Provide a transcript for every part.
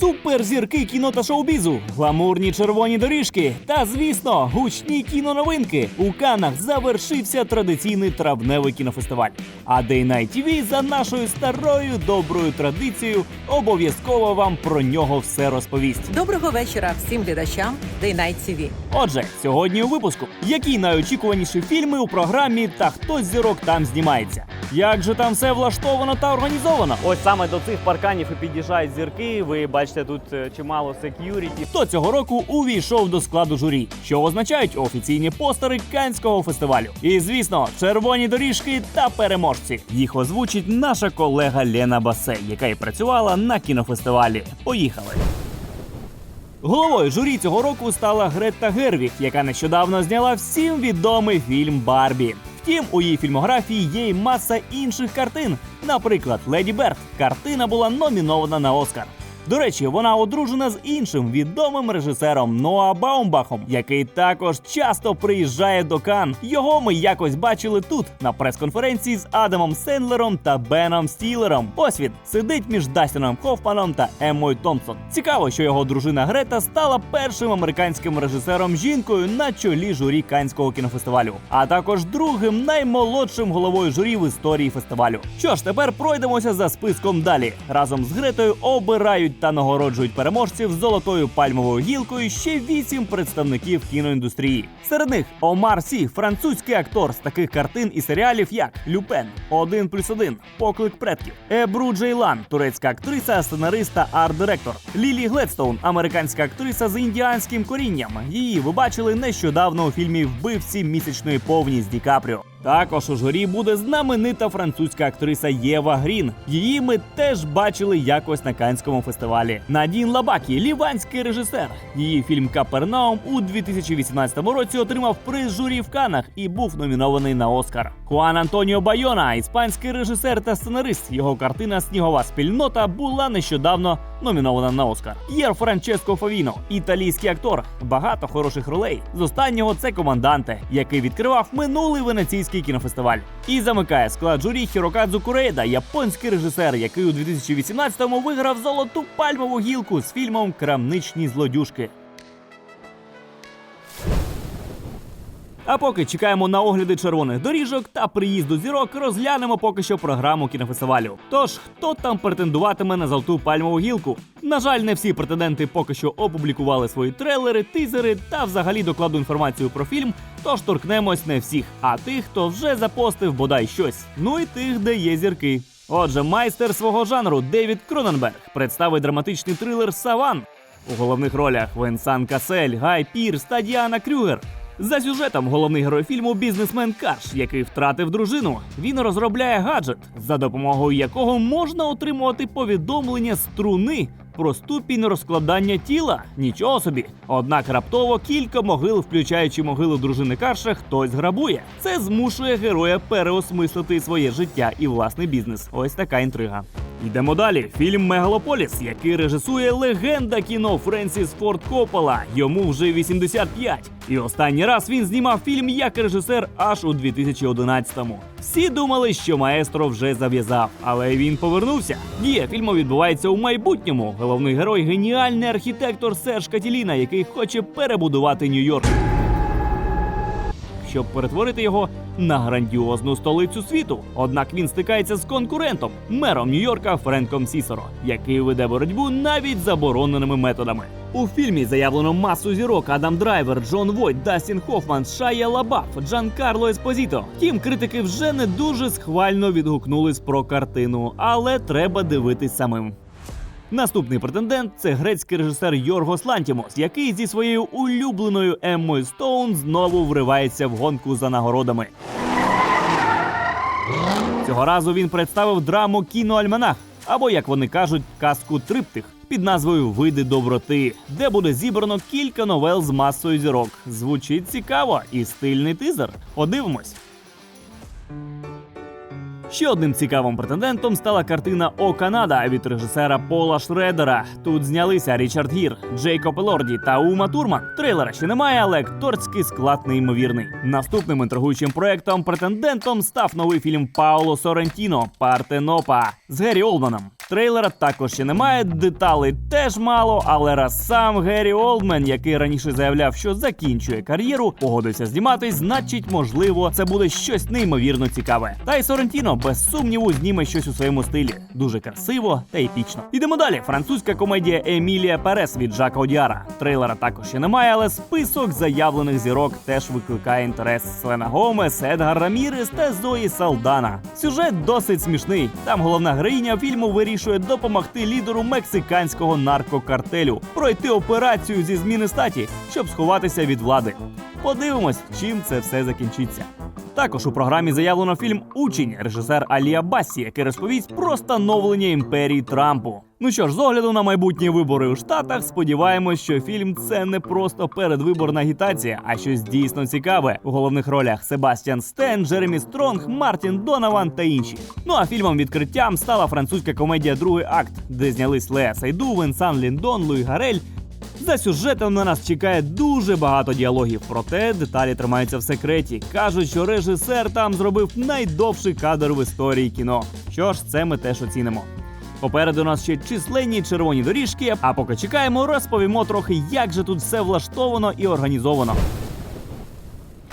суперзірки кіно та шоу-бізу, гламурні червоні доріжки та, звісно, гучні кіноновинки. У Канах завершився традиційний травневий кінофестиваль. А Day Night TV за нашою старою доброю традицією обов'язково вам про нього все розповість. Доброго вечора всім глядачам Day Night TV. Отже, сьогодні у випуску які найочікуваніші фільми у програмі та хто з зірок там знімається. Як же там все влаштовано та організовано? Ось саме до цих парканів і під'їжджають зірки. Ви бачите тут е, чимало сек'юріті. Хто цього року увійшов до складу журі, що означають офіційні постери Канського фестивалю. І звісно, червоні доріжки та переможці. Їх озвучить наша колега Лена Басе, яка і працювала на кінофестивалі. Поїхали. Головою журі цього року стала Гретта Гервіг, яка нещодавно зняла всім відомий фільм Барбі. Втім, у її фільмографії є й маса інших картин. Наприклад, Леді Берт. Картина була номінована на Оскар. До речі, вона одружена з іншим відомим режисером Ноа Баумбахом, який також часто приїжджає до Кан. Його ми якось бачили тут на прес-конференції з Адамом Сендлером та Беном Стілером. Ось сидить між Дастіном Хофманом та Еммою Томпсон. Цікаво, що його дружина Грета стала першим американським режисером жінкою на чолі журі Канського кінофестивалю, а також другим наймолодшим головою журі в історії фестивалю. Що ж, тепер пройдемося за списком далі. Разом з Гретою обирають та нагороджують переможців золотою пальмовою гілкою ще вісім представників кіноіндустрії. Серед них Омар Сі, французький актор з таких картин і серіалів, як Люпен, «Один плюс один, Поклик предків, Ебру Джейлан, турецька актриса, сценарист та арт-директор, Лілі Гледстоун, американська актриса з індіанським корінням. Її ви бачили нещодавно у фільмі Вбивці місячної повні з Ді Капріо. Також у журі буде знаменита французька актриса Єва Грін. Її ми теж бачили якось на Канському фестивалі. Надін Лабакі, ліванський режисер. Її фільм Капернаум у 2018 році отримав приз журі в Канах і був номінований на Оскар. Хуан Антоніо Байона, іспанський режисер та сценарист. Його картина Снігова спільнота була нещодавно номінована на Оскар. Єр Франческо Фавіно, італійський актор, багато хороших ролей. З останнього це команданте, який відкривав минулий венеційський кінофестиваль. І замикає склад журі Хірокадзу Курейда, японський режисер, який у 2018-му виграв золоту пальмову гілку з фільмом Крамничні злодюшки. А поки чекаємо на огляди червоних доріжок та приїзду зірок, розглянемо поки що програму кінофестивалю. Тож, хто там претендуватиме на золоту пальмову гілку? На жаль, не всі претенденти поки що опублікували свої трейлери, тизери та взагалі докладу інформацію про фільм. Тож торкнемось не всіх, а тих, хто вже запостив бодай щось. Ну і тих, де є зірки. Отже, майстер свого жанру Девід Кроненберг представить драматичний трилер Саван. У головних ролях Венсан Касель, Гай Пірс та Діана Крюгер. За сюжетом головний герой фільму бізнесмен Карш, який втратив дружину. Він розробляє гаджет, за допомогою якого можна отримувати повідомлення струни про ступінь розкладання тіла. Нічого собі. Однак раптово кілька могил, включаючи могилу дружини Карша, хтось грабує. Це змушує героя переосмислити своє життя і власний бізнес. Ось така інтрига. Йдемо далі. Фільм Мегалополіс, який режисує легенда кіно Френсіс Форд Коппола. Йому вже 85. І останній раз він знімав фільм як режисер аж у 2011-му. Всі думали, що маестро вже зав'язав, але він повернувся. Дія фільму відбувається у майбутньому. Головний герой геніальний архітектор Серж Катіліна, який хоче перебудувати Нью-Йорк щоб перетворити його на грандіозну столицю світу. Однак він стикається з конкурентом, мером Нью-Йорка Френком Сісоро, який веде боротьбу навіть забороненими методами. У фільмі заявлено масу зірок Адам Драйвер, Джон Войт, Дастін Хофман, Шая Лабаф, Джан Карло Еспозіто. Втім, критики вже не дуже схвально відгукнулись про картину, але треба дивитись самим. Наступний претендент це грецький режисер Йоргос Лантімос, який зі своєю улюбленою Еммою Стоун знову вривається в гонку за нагородами. Цього разу він представив драму кіноальманах, або, як вони кажуть, казку триптих під назвою Види доброти, де буде зібрано кілька новел з масою зірок. Звучить цікаво і стильний тизер. Подивимось. Ще одним цікавим претендентом стала картина О Канада від режисера Пола Шредера. Тут знялися Річард Гір, Джейкоб Лорді та Ума Турман. Трейлера ще немає, але акторський склад неймовірний. Наступним інтригуючим проектом претендентом став новий фільм Пауло Сорентіно Партенопа з Гері Олманом. Трейлера також ще немає, деталей теж мало, але раз сам Геррі Олдмен, який раніше заявляв, що закінчує кар'єру, погодився зніматись, значить, можливо, це буде щось неймовірно цікаве. Та й Соррентіно, без сумніву, зніме щось у своєму стилі. Дуже красиво та епічно. Ідемо далі. Французька комедія Емілія Перес від Жака Одіара. Трейлера також ще немає, але список заявлених зірок теж викликає інтерес. Селена Гомес, Едгар Рамірес та Зої Салдана. Сюжет досить смішний. Там головна героїня фільму вирішує допомогти лідеру мексиканського наркокартелю пройти операцію зі зміни статі, щоб сховатися від влади. Подивимось, чим це все закінчиться. Також у програмі заявлено фільм Учень, режисер Алія Басі, який розповість про становлення імперії Трампу. Ну що ж, з огляду на майбутні вибори у Штатах, сподіваємось, що фільм це не просто передвиборна агітація, а щось дійсно цікаве. У головних ролях Себастьян Стен, Джеремі Стронг, Мартін Донован та інші. Ну а фільмом відкриттям стала французька комедія Другий акт, де знялись Леа Сайду, Венсан Ліндон, Луї Гарель. За сюжетом на нас чекає дуже багато діалогів, проте деталі тримаються в секреті. Кажуть, що режисер там зробив найдовший кадр в історії кіно. Що ж, це ми теж оцінимо. Попереду нас ще численні червоні доріжки. А поки чекаємо, розповімо трохи, як же тут все влаштовано і організовано.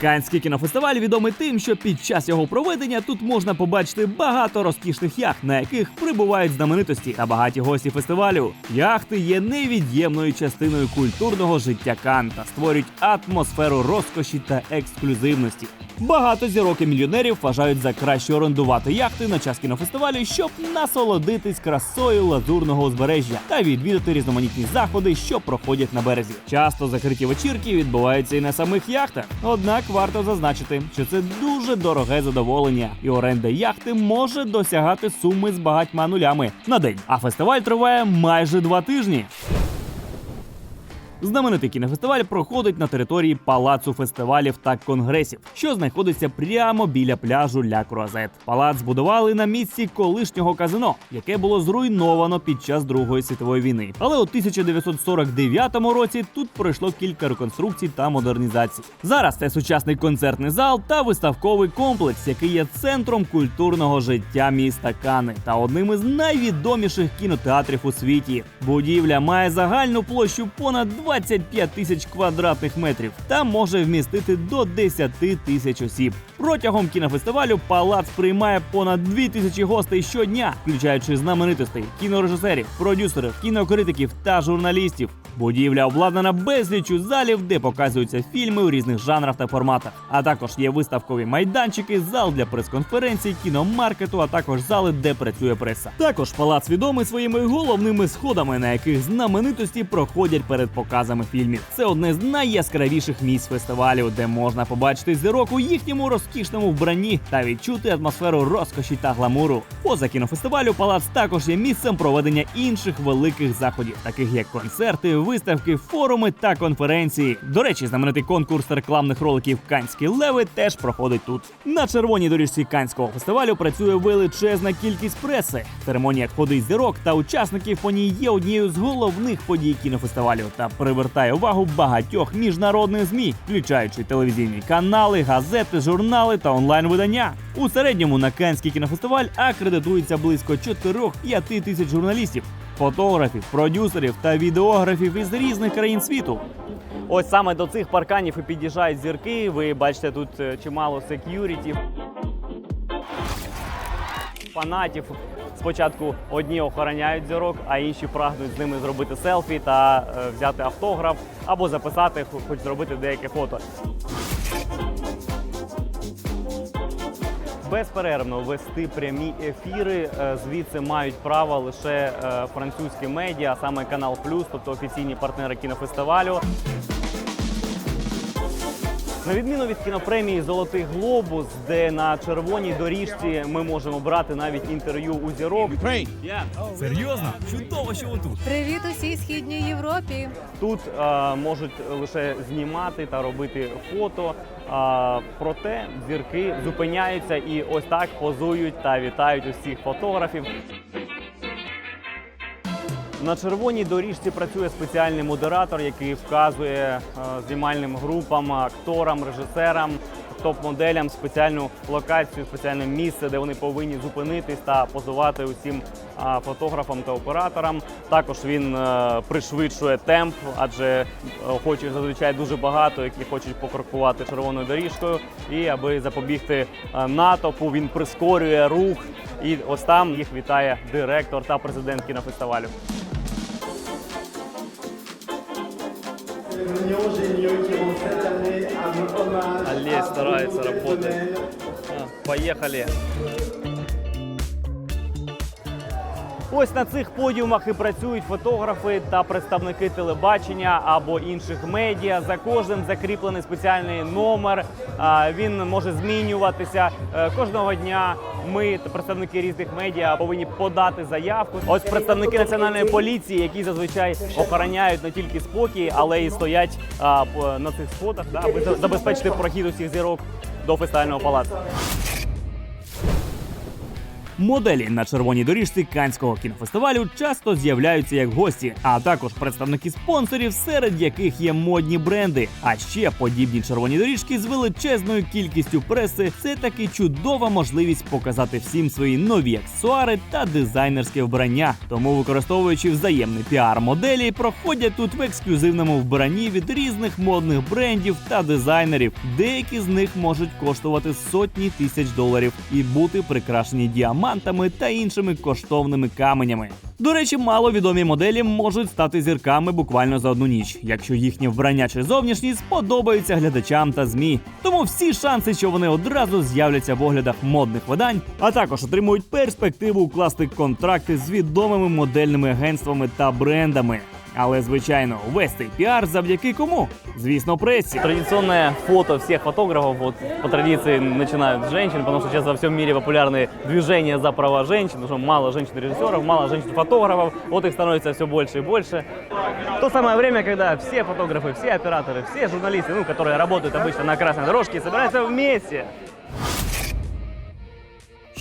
Канський кінофестиваль відомий тим, що під час його проведення тут можна побачити багато розкішних яхт, на яких прибувають знаменитості та багаті гості фестивалю. Яхти є невід'ємною частиною культурного життя Кан та створюють атмосферу розкоші та ексклюзивності. Багато зірок і мільйонерів вважають за краще орендувати яхти на час кінофестивалю, щоб насолодитись красою лазурного узбережжя та відвідати різноманітні заходи, що проходять на березі. Часто закриті вечірки відбуваються і на самих яхтах. Однак варто зазначити, що це дуже дороге задоволення, і оренда яхти може досягати суми з багатьма нулями на день. А фестиваль триває майже два тижні. Знаменитий кінофестиваль проходить на території палацу фестивалів та конгресів, що знаходиться прямо біля пляжу Ля Круазет. Палац збудували на місці колишнього казино, яке було зруйновано під час Другої світової війни. Але у 1949 році тут пройшло кілька реконструкцій та модернізацій. Зараз це сучасний концертний зал та виставковий комплекс, який є центром культурного життя міста Кани та одним із найвідоміших кінотеатрів у світі. Будівля має загальну площу понад 25 тисяч квадратних метрів та може вмістити до 10 тисяч осіб. Протягом кінофестивалю палац приймає понад 2 тисячі гостей щодня, включаючи знаменитостей, кінорежисерів, продюсерів, кінокритиків та журналістів. Будівля обладнана безліччю залів, де показуються фільми у різних жанрах та форматах. А також є виставкові майданчики, зал для прес-конференцій, кіномаркету, а також зали, де працює преса. Також палац відомий своїми головними сходами, на яких знаменитості проходять перед показами фільмів. Це одне з найяскравіших місць фестивалю, де можна побачити зірок у їхньому розкішному вбранні та відчути атмосферу розкоші та гламуру. Поза кінофестивалю палац також є місцем проведення інших великих заходів, таких як концерти, виставки, форуми та конференції. До речі, знаменитий конкурс рекламних роликів Канські леви теж проходить тут. На червоній доріжці Канського фестивалю працює величезна кількість преси. Церемонія ходить зірок та учасників по ній є однією з головних подій кінофестивалю та привертає увагу багатьох міжнародних змі, включаючи телевізійні канали, газети, журнали та онлайн-видання. У середньому на Канський кінофестиваль акредитується близько 4-5 тисяч журналістів, фотографів, продюсерів та відеографів із різних країн світу. Ось саме до цих парканів і під'їжджають зірки. Ви бачите тут е, чимало сек'юріті. Фанатів спочатку одні охороняють зірок, а інші прагнуть з ними зробити селфі та е, взяти автограф або записати, хоч зробити деяке фото. Безперервно вести прямі ефіри. е, Звідси мають право лише е, французькі медіа, а саме канал Плюс, тобто офіційні партнери кінофестивалю. На відміну від кінопремії Золотий глобус, де на червоній доріжці ми можемо брати навіть інтерв'ю у зірок. Серйозно? Чудово, що ви тут. Привіт усій східній Європі. Тут е, можуть лише знімати та робити фото. А, проте зірки зупиняються і ось так позують та вітають усіх фотографів. На червоній доріжці працює спеціальний модератор, який вказує е, знімальним групам, акторам, режисерам, топ-моделям спеціальну локацію, спеціальне місце, де вони повинні зупинитись та позувати усім фотографам та операторам. Також він е, пришвидшує темп, адже е, охочих зазвичай дуже багато, які хочуть покрокувати червоною доріжкою. І аби запобігти е, натовпу, він прискорює рух. І ось там їх вітає директор та президент кінофестивалю. Олесь старается, работать. А, Поехали. Ось на цих подіумах і працюють фотографи та представники телебачення або інших медіа. За кожним закріплений спеціальний номер. Він може змінюватися Е, кожного дня. Ми, та представники різних медіа, повинні подати заявку. Ось представники національної поліції, які зазвичай охороняють не тільки спокій, але й стоять на цих спотах, да, аби забезпечити прохід усіх зірок до фестивального палацу. Моделі на червоній доріжці Канського кінофестивалю часто з'являються як гості, а також представники спонсорів, серед яких є модні бренди. А ще подібні червоні доріжки з величезною кількістю преси це таки чудова можливість показати всім свої нові аксесуари та дизайнерське вбрання. Тому, використовуючи взаємний піар моделі, проходять тут в ексклюзивному вбранні від різних модних брендів та дизайнерів. Деякі з них можуть коштувати сотні тисяч доларів і бути прикрашені діамантами та іншими коштовними каменями. До речі, маловідомі моделі можуть стати зірками буквально за одну ніч, якщо їхнє вбрання чи зовнішність сподобаються глядачам та змі. Тому всі шанси, що вони одразу з'являться в оглядах модних видань, а також отримують перспективу укласти контракти з відомими модельними агентствами та брендами. Але звичайно, весь цей піар завдяки кому? Звісно, пресі. Традиционное фото всех фотографов вот по традиции начинают с женщин, потому что сейчас во всем мире популярны движения за права женщин, потому что мало женщин-режиссеров, мало женщин-фотографов, вот их становится все больше и больше. То самое время, когда все фотографы, все операторы, все журналисты, ну, которые работают обычно на красной дорожке, собираются вместе.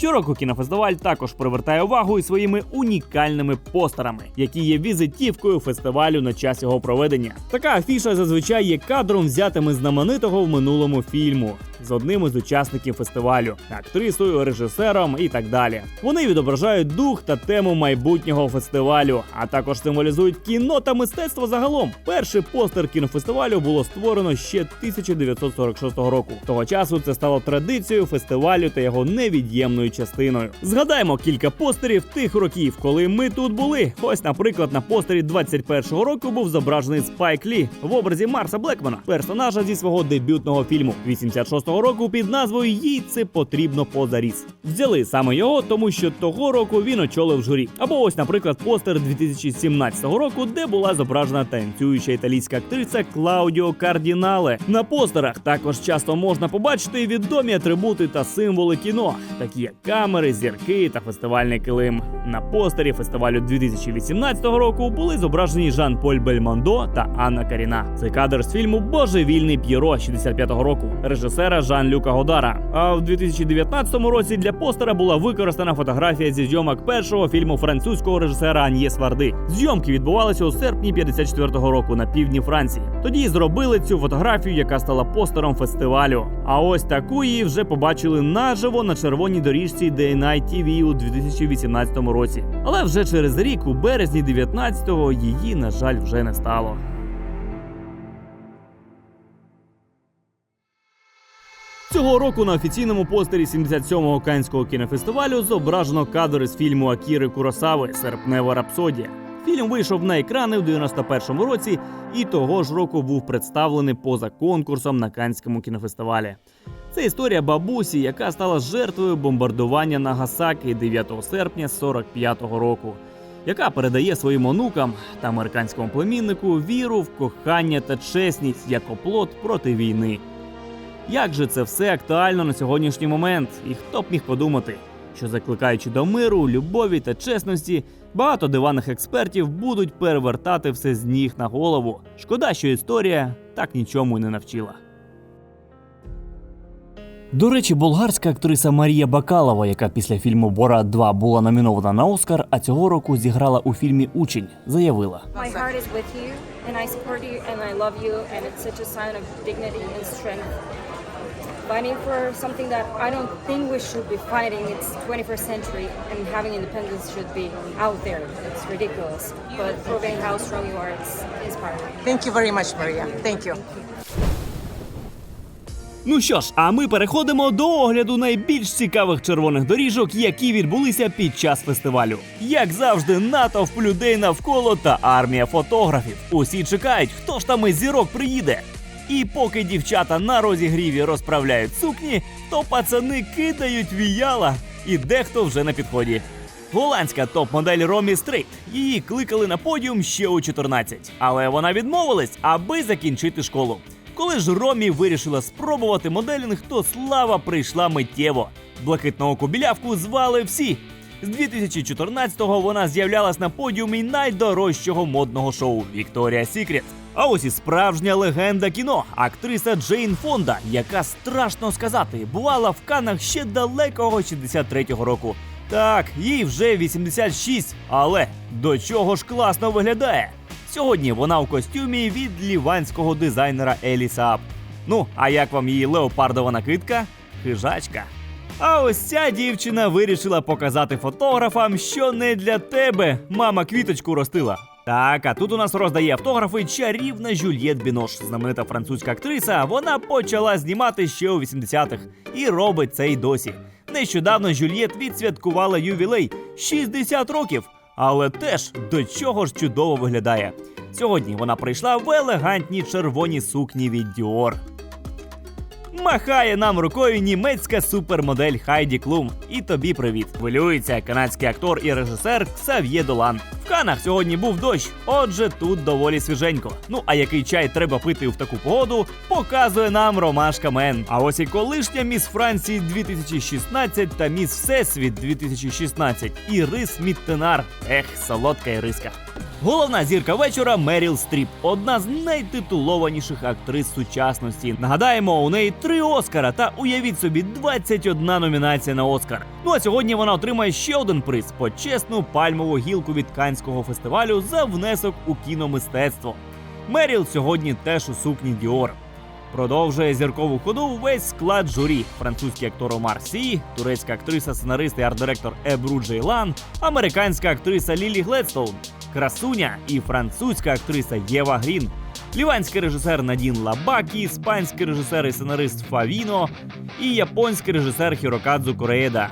Щороку кінофестиваль також привертає увагу і своїми унікальними постерами, які є візитівкою фестивалю на час його проведення. Така афіша зазвичай є кадром взятим знаменитого в минулому фільму з одним із учасників фестивалю, актрисою, режисером і так далі. Вони відображають дух та тему майбутнього фестивалю, а також символізують кіно та мистецтво загалом. Перший постер кінофестивалю було створено ще 1946 року. Того часу це стало традицією фестивалю та його невід'ємною частиною. Згадаємо кілька постерів тих років, коли ми тут були. Ось, наприклад, на постері 21-го року був зображений Спайк Лі в образі Марса Блекмана, персонажа зі свого дебютного фільму 86-го року під назвою Їй це потрібно позаріз. Взяли саме його, тому що того року він очолив журі. Або ось, наприклад, постер 2017 року, де була зображена танцююча італійська актриця Клаудіо Кардінале. На постерах також часто можна побачити відомі атрибути та символи кіно, такі як камери, зірки та фестивальний килим. На постері фестивалю 2018 року були зображені Жан-Поль Бельмондо та Анна Каріна. Це кадр з фільму Божевільний П'єро 65-го року режисера Жан-Люка Годара. А в 2019 році для постера була використана фотографія зі зйомок першого фільму французького режисера Ан'єс Варди. Зйомки відбувалися у серпні 54-го року на півдні Франції. Тоді зробили цю фотографію, яка стала постером фестивалю. А ось таку її вже побачили наживо на червоній доріжці Day Night TV у 2018 році. Але вже через рік, у березні 19-го, її, на жаль, вже не стало. Цього року на офіційному постері 77-го Канського кінофестивалю зображено кадри з фільму Акіри Куросави Серпнева рапсодія. Фільм вийшов на екрани в 91-му році і того ж року був представлений поза конкурсом на Канському кінофестивалі. Це історія бабусі, яка стала жертвою бомбардування Нагасаки 9 серпня 45-го року, яка передає своїм онукам та американському племіннику віру в кохання та чесність як оплот проти війни. Як же це все актуально на сьогоднішній момент? І хто б міг подумати, що закликаючи до миру, любові та чесності, багато диваних експертів будуть перевертати все з ніг на голову. Шкода, що історія так нічому й не навчила. До речі, болгарська актриса Марія Бакалова, яка після фільму Бора 2 була номінована на Оскар, а цього року зіграла у фільмі Учень, заявила: is of fighting for something that I don't think we should be fighting. It's 21st century, and having independence should be out there. It's ridiculous, but proving how strong you are, it's inspiring. Thank you very much, Maria. Thank you. Thank you. Ну що ж, а ми переходимо до огляду найбільш цікавих червоних доріжок, які відбулися під час фестивалю. Як завжди, натовп людей навколо та армія фотографів. Усі чекають, хто ж там із зірок приїде. І поки дівчата на розігріві розправляють сукні, то пацани кидають віяла, і дехто вже на підході. Голландська топ-модель Ромі Стрейт. Її кликали на подіум ще у 14, але вона відмовилась, аби закінчити школу. Коли ж Ромі вирішила спробувати моделінг, то слава прийшла миттєво. Блакитного кубілявку звали всі. З 2014-го вона з'являлась на подіумі найдорожчого модного шоу Вікторія Сікрет. А ось і справжня легенда кіно, актриса Джейн Фонда, яка страшно сказати, бувала в Канах ще далекого 63-го року. Так, їй вже 86, але до чого ж класно виглядає. Сьогодні вона в костюмі від ліванського дизайнера Елі Саап. Ну, а як вам її леопардова накидка? Хижачка. А ось ця дівчина вирішила показати фотографам, що не для тебе мама квіточку ростила. Так, а тут у нас роздає автографи чарівна Жюльєт Бінош, знаменита французька актриса. Вона почала знімати ще у 80-х і робить це й досі. Нещодавно Жюльєт відсвяткувала ювілей 60 років, але теж до чого ж чудово виглядає. Сьогодні вона прийшла в елегантній червоній сукні від Dior. Махає нам рукою німецька супермодель Хайді Клум. І тобі привіт. Хвилюється канадський актор і режисер Ксав'є Долан. Канах сьогодні був дощ, отже, тут доволі свіженько. Ну а який чай треба пити в таку погоду, показує нам Ромашка Мен. А ось і колишня міс Франції 2016 та міс Всесвіт 2016 Ірис Міттенар. Ех, солодка Іриска. Головна зірка вечора Меріл Стріп, одна з найтитулованіших актрис сучасності. Нагадаємо, у неї три Оскара та уявіть собі 21 номінація на Оскар. Ну а сьогодні вона отримає ще один приз почесну пальмову гілку від Канського фестивалю за внесок у кіномистецтво. Меріл сьогодні теж у сукні Діор. Продовжує зіркову ходу весь склад журі: французький актор Омар Сі, турецька актриса, сценарист і арт-директор Ебру Джейлан, американська актриса Лілі Гледстоун, красуня і французька актриса Єва Грін, ліванський режисер Надін Лабакі, іспанський режисер і сценарист Фавіно і японський режисер Хірокадзу Корееда.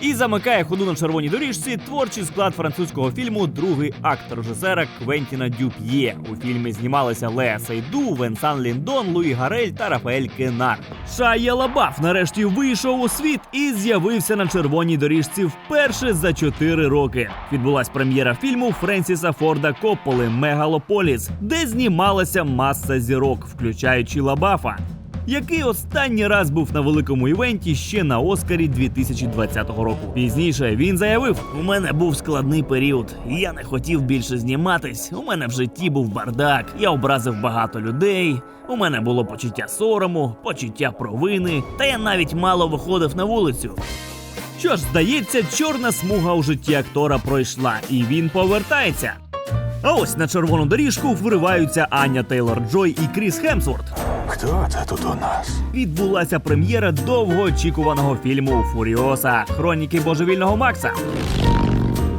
І замикає ходу на червоній доріжці творчий склад французького фільму Другий акт режисера Квентіна Дюп'є. У фільмі знімалися Леа Сейду, Венсан Ліндон, Луї Гарель та Рафаель Кенар. Шайя Лабаф нарешті вийшов у світ і з'явився на червоній доріжці вперше за 4 роки. Відбулась прем'єра фільму Френсіса Форда Копполи Мегалополіс, де знімалася маса зірок, включаючи Лабафа який останній раз був на великому івенті ще на Оскарі 2020 року. Пізніше він заявив: у мене був складний період. Я не хотів більше зніматись. У мене в житті був бардак. Я образив багато людей. У мене було почуття сорому, почуття провини, та я навіть мало виходив на вулицю. Що ж, здається, чорна смуга у житті актора пройшла, і він повертається. А ось на червону доріжку вриваються Аня Тейлор Джой і Кріс Хемсворт. Хто це тут у нас? відбулася прем'єра довгоочікуваного фільму Фуріоса Хроніки божевільного Макса.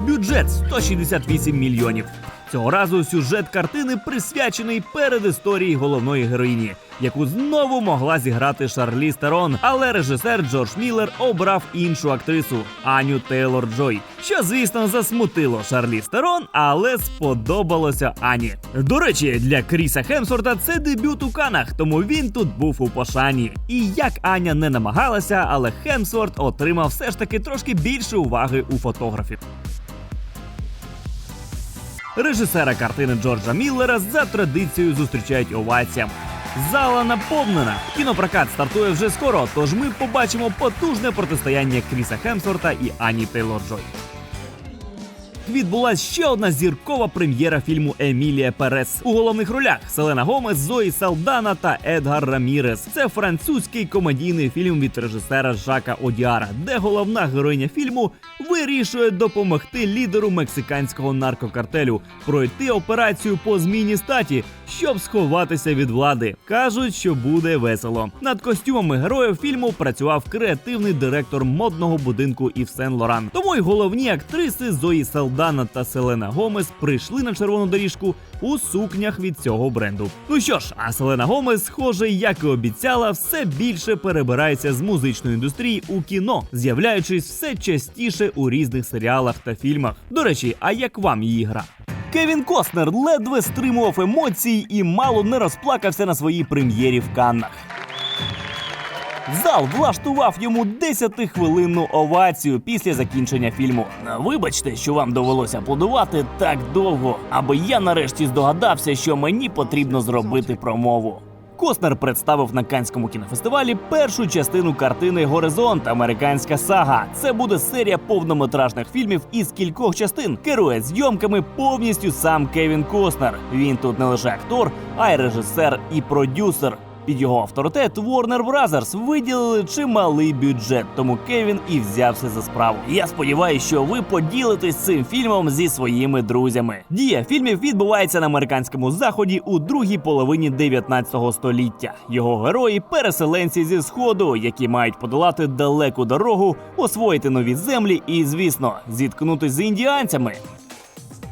Бюджет 168 мільйонів. Цього разу сюжет картини присвячений передісторії головної героїні, яку знову могла зіграти Шарлі Стерон, але режисер Джордж Міллер обрав іншу актрису Аню Тейлор Джой, що звісно засмутило Шарлі Стерон, але сподобалося Ані. До речі, для Кріса Хемсворта це дебют у Канах, тому він тут був у пошані. І як Аня не намагалася, але Хемсворт отримав все ж таки трошки більше уваги у фотографів. Режисера картини Джорджа Міллера за традицією зустрічають оваціями. Зала наповнена. Кінопрокат стартує вже скоро, тож ми побачимо потужне протистояння Кріса Хемсворта і Ані Тейлор Джой. Відбулась ще одна зіркова прем'єра фільму Емілія Перес у головних ролях Селена Гомес, Зої Салдана та Едгар Рамірес. Це французький комедійний фільм від режисера Жака Одіара, де головна героїня фільму вирішує допомогти лідеру мексиканського наркокартелю пройти операцію по зміні статі, щоб сховатися від влади. Кажуть, що буде весело. Над костюмами героїв фільму працював креативний директор модного будинку Ів Сен Лоран. Тому й головні актриси Зої Салдана та Селена Гомес прийшли на червону доріжку у сукнях від цього бренду. Ну що ж, а Селена Гомес, схоже, як і обіцяла, все більше перебирається з музичної індустрії у кіно, з'являючись все частіше у різних серіалах та фільмах. До речі, а як вам її гра? Кевін Костнер ледве стримував емоції і мало не розплакався на своїй прем'єрі в Каннах. Зал влаштував йому 10-хвилинну овацію після закінчення фільму. Вибачте, що вам довелося аплодувати так довго, аби я нарешті здогадався, що мені потрібно зробити промову. Костнер представив на Канському кінофестивалі першу частину картини Горизонт Американська сага. Це буде серія повнометражних фільмів із кількох частин. Керує зйомками повністю сам Кевін Костнер. Він тут не лише актор, а й режисер і продюсер. Під його авторитет Warner Brothers виділили чималий бюджет, тому Кевін і взявся за справу. Я сподіваюся, що ви поділитесь цим фільмом зі своїми друзями. Дія фільмів відбувається на американському заході у другій половині 19 століття. Його герої переселенці зі сходу, які мають подолати далеку дорогу, освоїти нові землі і, звісно, зіткнутися з індіанцями.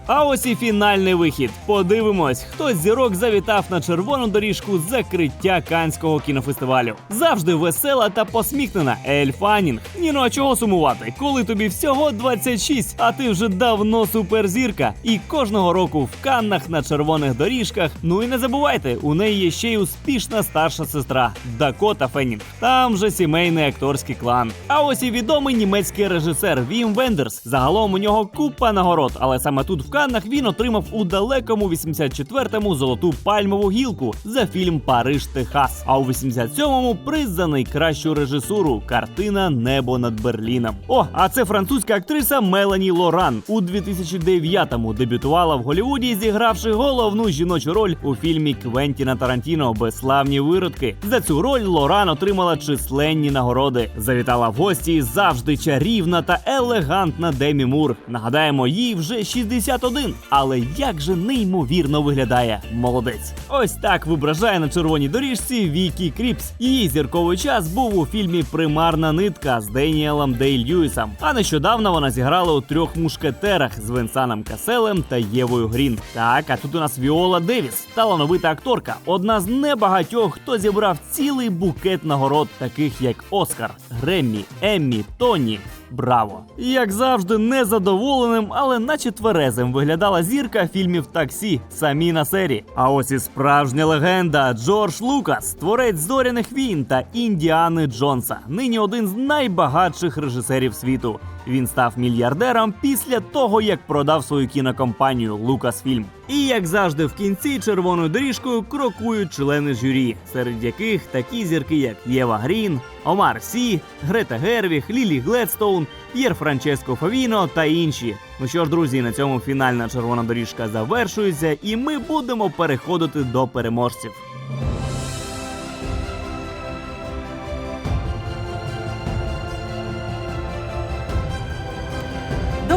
А ось і фінальний вихід. Подивимось, хто з зірок завітав на червону доріжку закриття Канського кінофестивалю. Завжди весела та посміхнена Ель Фанінг. Ні, ну а чого сумувати, коли тобі всього 26, а ти вже давно суперзірка. І кожного року в Каннах на червоних доріжках. Ну і не забувайте, у неї є ще й успішна старша сестра Дакота Фенінг. Там же сімейний акторський клан. А ось і відомий німецький режисер Вім Вендерс. Загалом у нього купа нагород, але саме тут в Каннах він отримав у далекому 84-му золоту пальмову гілку за фільм Париж Техас. А у 87-му приз за найкращу режисуру картина Небо над Берліном. О, а це французька актриса Мелані Лоран. У 2009-му дебютувала в Голлівуді, зігравши головну жіночу роль у фільмі Квентіна Тарантіно Безславні виродки. За цю роль Лоран отримала численні нагороди. Завітала в гості завжди чарівна та елегантна Демі Мур. Нагадаємо, їй вже 61, але як же неймовірно виглядає молодець. Ось так вибражає на червоній доріжці Вікі Кріпс. Її зірковий час був у фільмі Примарна нитка з Деніелом Дей Льюісом. А нещодавно вона зіграла у трьох мушкетерах з Венсаном Каселем та Євою Грін. Так, а тут у нас Віола Девіс, талановита акторка, одна з небагатьох, хто зібрав цілий букет нагород, таких як Оскар, Греммі, Еммі, Тоні. Браво! Як завжди, незадоволеним, але наче тверезим виглядала зірка фільмів таксі самі на сері. А ось і справжня легенда Джордж Лукас, творець зоряних війн та Індіани Джонса. Нині один з найбагатших режисерів світу. Він став мільярдером після того, як продав свою кінокомпанію Лукасфільм. І як завжди, в кінці червоною доріжкою крокують члени журі, серед яких такі зірки, як Єва Грін, Омар Сі, Грета Гервіг, Лілі Гледстоун, П'єр Франческо Фавіно та інші. Ну що ж, друзі, на цьому фінальна червона доріжка завершується, і ми будемо переходити до переможців.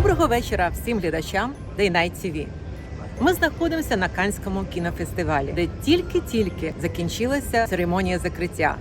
Доброго вечора всім глядачам Day Night TV. Ми знаходимося на Канському кінофестивалі, де тільки-тільки закінчилася церемонія закриття.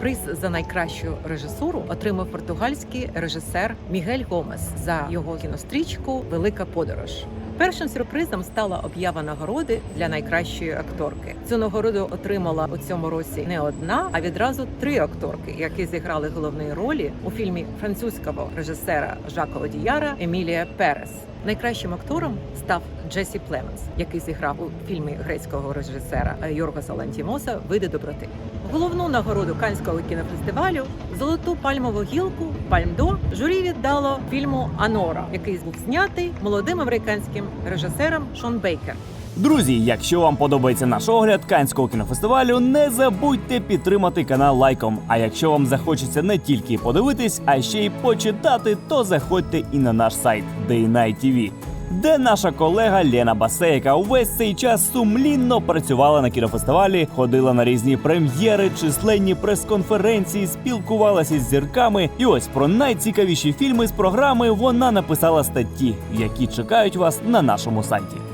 Приз за найкращу режисуру отримав португальський режисер Мігель Гомес за його кінострічку Велика подорож. Першим сюрпризом стала об'ява нагороди для найкращої акторки. Цю нагороду отримала у цьому році не одна, а відразу три акторки, які зіграли головні ролі у фільмі французького режисера Жака Одіяра Емілія Перес. Найкращим актором став Джесі Племенс, який зіграв у фільмі грецького режисера Йоргоса Лантімоса Види доброти. Головну нагороду Канського кінофестивалю золоту пальмову гілку Пальмдо журі віддало фільму Анора, який був знятий молодим американським режисером Шон Бейкер. Друзі, якщо вам подобається наш огляд Канського кінофестивалю, не забудьте підтримати канал лайком. А якщо вам захочеться не тільки подивитись, а ще й почитати, то заходьте і на наш сайт Day Night TV, де наша колега Лена Басе, яка увесь цей час сумлінно працювала на кінофестивалі, ходила на різні прем'єри, численні прес-конференції, спілкувалася з зірками. І ось про найцікавіші фільми з програми вона написала статті, які чекають вас на нашому сайті.